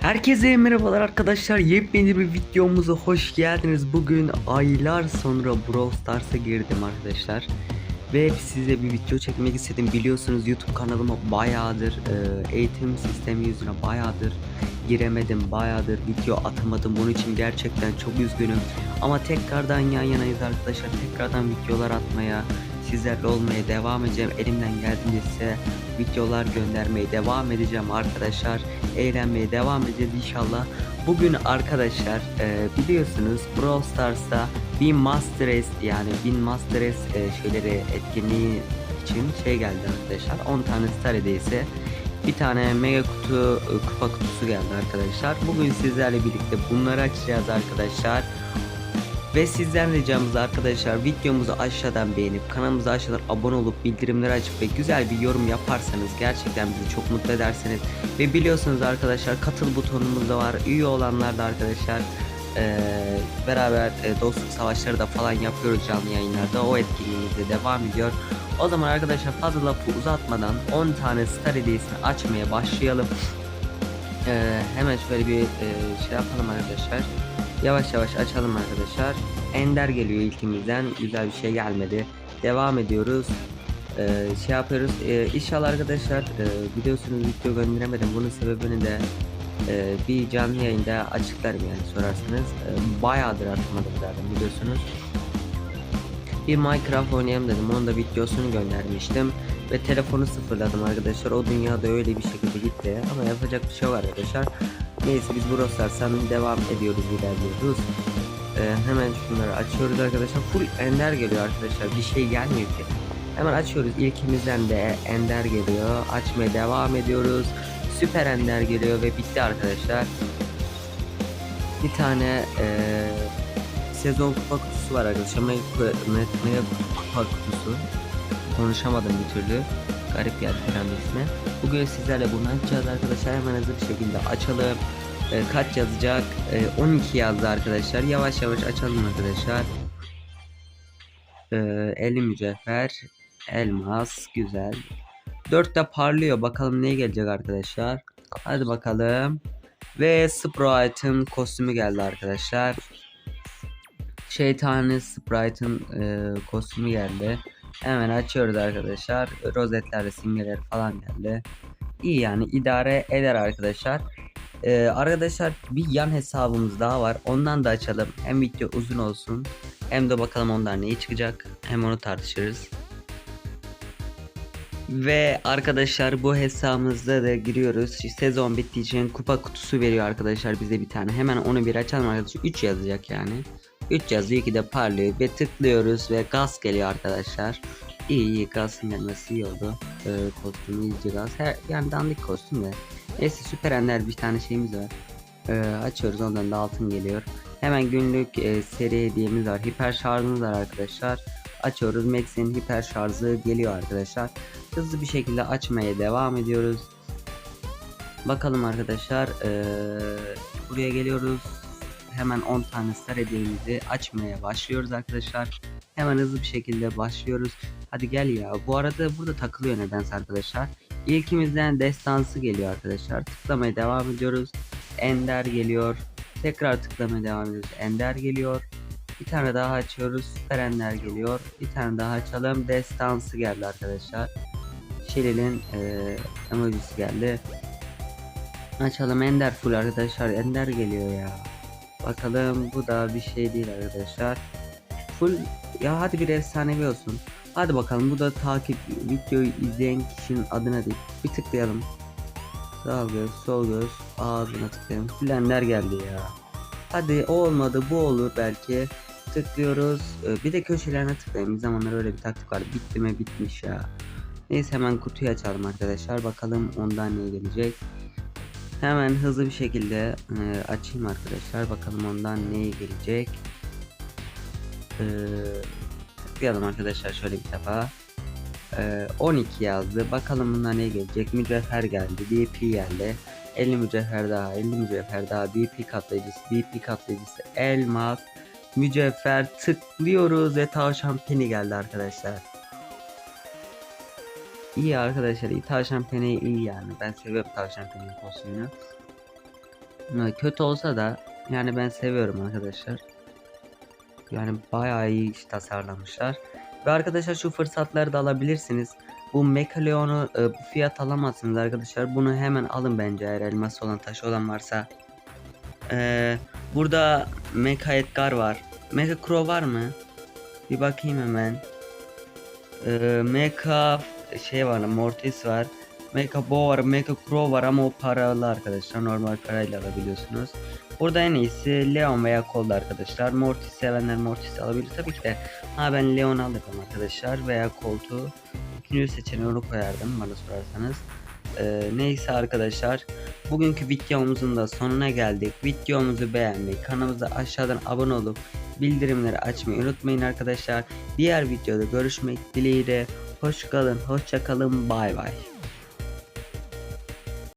Herkese merhabalar arkadaşlar. Yepyeni bir videomuza hoş geldiniz. Bugün aylar sonra Brawl Stars'a girdim arkadaşlar. Ve size bir video çekmek istedim. Biliyorsunuz YouTube kanalıma bayağıdır e, eğitim sistemi yüzüne bayağıdır giremedim. Bayağıdır video atamadım. Bunun için gerçekten çok üzgünüm. Ama tekrardan yan yanayız arkadaşlar. Tekrardan videolar atmaya, sizlerle olmaya devam edeceğim. Elimden geldiğince size videolar göndermeye devam edeceğim arkadaşlar. Eğlenmeye devam edeceğiz inşallah. Bugün arkadaşlar e, biliyorsunuz Brawl Stars'ta Bin Master Race yani Bin Master Race e, şeyleri etkinliği için şey geldi arkadaşlar. 10 tane star hediyesi. Bir tane mega kutu e, kupa kutusu geldi arkadaşlar. Bugün sizlerle birlikte bunları açacağız arkadaşlar. Ve sizden ricamız arkadaşlar videomuzu aşağıdan beğenip kanalımıza aşağıdan abone olup bildirimleri açıp ve güzel bir yorum yaparsanız gerçekten bizi çok mutlu edersiniz. Ve biliyorsunuz arkadaşlar katıl butonumuz da var. Üye olanlar da arkadaşlar eee, beraber e, dostluk savaşları da falan yapıyoruz canlı yayınlarda. O etkinliğimiz de devam ediyor. O zaman arkadaşlar fazla lafı uzatmadan 10 tane star hediyesini açmaya başlayalım. Eee, hemen şöyle bir e, şey yapalım arkadaşlar. Yavaş yavaş açalım arkadaşlar. Ender geliyor ilkimizden. Güzel bir şey gelmedi. Devam ediyoruz. Ee, şey yapıyoruz. Ee, inşallah arkadaşlar e, biliyorsunuz video gönderemedim. Bunun sebebini de e, bir canlı yayında açıklarım yani sorarsanız. E, bayağıdır atmadım zaten biliyorsunuz. Bir Minecraft oynayalım dedim. Onun da videosunu göndermiştim. Ve telefonu sıfırladım arkadaşlar. O dünyada öyle bir şekilde gitti. Ama yapacak bir şey var arkadaşlar. Neyse biz Brawl Stars'tan devam ediyoruz ilerliyoruz. Ee, hemen şunları açıyoruz arkadaşlar. Full ender geliyor arkadaşlar. Bir şey gelmiyor ki. Hemen açıyoruz. İlkimizden de ender geliyor. Açmaya devam ediyoruz. Süper ender geliyor ve bitti arkadaşlar. Bir tane eee, sezon kupa kutusu var arkadaşlar. Mega, kupa- kutusu. Konuşamadım bir türlü. Garip geldi ismi. Bugün sizlerle bunu açacağız arkadaşlar. Hemen hızlı bir şekilde açalım. Ee, kaç yazacak? Ee, 12 yazdı arkadaşlar. Yavaş yavaş açalım arkadaşlar. Ee, 50 mücevher. Elmas. Güzel. 4 de parlıyor. Bakalım ne gelecek arkadaşlar. Hadi bakalım. Ve Sprite'ın kostümü geldi arkadaşlar. Şeytani Sprite'ın e, kostümü geldi. Hemen açıyoruz arkadaşlar. Rozetler, simgeler falan geldi. İyi yani idare eder arkadaşlar. Ee, arkadaşlar bir yan hesabımız daha var. Ondan da açalım. Hem video uzun olsun. Hem de bakalım ondan ne çıkacak. Hem onu tartışırız. Ve arkadaşlar bu hesabımızda da giriyoruz. Sezon bittiği için kupa kutusu veriyor arkadaşlar bize bir tane. Hemen onu bir açalım arkadaşlar. 3 yazacak yani. 3 yazıyor 2 de parlıyor ve tıklıyoruz ve gaz geliyor arkadaşlar. İyi iyi gazın gelmesi iyi oldu. Ee, kostümü iyice gaz. Her, yani dandik kostüm de. Neyse süper ender bir tane şeyimiz var. Ee, açıyoruz ondan da altın geliyor. Hemen günlük e, seri hediyemiz var. Hiper şarjımız var arkadaşlar. Açıyoruz. Max'in hiper şarjı geliyor arkadaşlar. Hızlı bir şekilde açmaya devam ediyoruz. Bakalım arkadaşlar. ee, buraya geliyoruz. Hemen 10 tane star hediyemizi açmaya başlıyoruz arkadaşlar. Hemen hızlı bir şekilde başlıyoruz. Hadi gel ya. Bu arada burada takılıyor nedense arkadaşlar. İlkimizden destansı geliyor arkadaşlar. Tıklamaya devam ediyoruz. Ender geliyor. Tekrar tıklamaya devam ediyoruz. Ender geliyor. Bir tane daha açıyoruz. Süper Ender geliyor. Bir tane daha açalım. Destansı geldi arkadaşlar. Şiril'in eee emojisi geldi. Açalım Ender full arkadaşlar. Ender geliyor ya. Bakalım bu da bir şey değil arkadaşlar. Full ya hadi bir efsanevi olsun. Hadi bakalım bu da takip videoyu izleyen kişinin adına değil. Bir tıklayalım. Sağ göz, sol göz, ağzına tıklayalım. Full geldi ya. Hadi o olmadı bu olur belki. Tıklıyoruz. Ee, Bir de köşelerine tıklayın. Bir zamanlar öyle bir taktik var. Bitti mi bitmiş ya. Neyse hemen kutuyu açalım arkadaşlar. Bakalım ondan ne gelecek. Hemen hızlı bir şekilde e, açayım arkadaşlar. Bakalım ondan ne gelecek. Ee, tıklayalım arkadaşlar şöyle bir defa. Ee, 12 yazdı. Bakalım bundan ne gelecek. Mücevher geldi. DP geldi. 50 mücevher daha. 50 mücevher daha. DP katlayıcısı. DP katlayıcısı. Elmas. Mücevher tıklıyoruz ve tavşan peni geldi arkadaşlar. İyi arkadaşlar. iyi tavşan peni iyi yani. Ben seviyorum tavşan peni kostümünü. Ha, Kötü olsa da yani ben seviyorum arkadaşlar. Yani bayağı iyi iş tasarlamışlar. Ve arkadaşlar şu fırsatları da alabilirsiniz. Bu Mekaleon'u e, fiyat alamazsınız arkadaşlar. Bunu hemen alın bence eğer elması olan taşı olan varsa. Ee, burada Mecha Edgar var. Mecha Crow var mı? Bir bakayım hemen. Ee, Mecha şey var Mortis var. Mecha Bo var, Mecha Crow var ama o paralı arkadaşlar. Normal parayla alabiliyorsunuz. Burada en iyisi Leon veya Colt arkadaşlar. Mortis sevenler Mortis alabilir tabii ki de. Ha ben Leon alırım arkadaşlar veya Colt'u. İkinci seçeneği koyardım bana sorarsanız. Ee, neyse arkadaşlar. Bugünkü videomuzun da sonuna geldik. Videomuzu beğenmeyi, kanalımıza aşağıdan abone olup bildirimleri açmayı unutmayın arkadaşlar. Diğer videoda görüşmek dileğiyle. Hoş kalın, hoşça kalın, bay bay.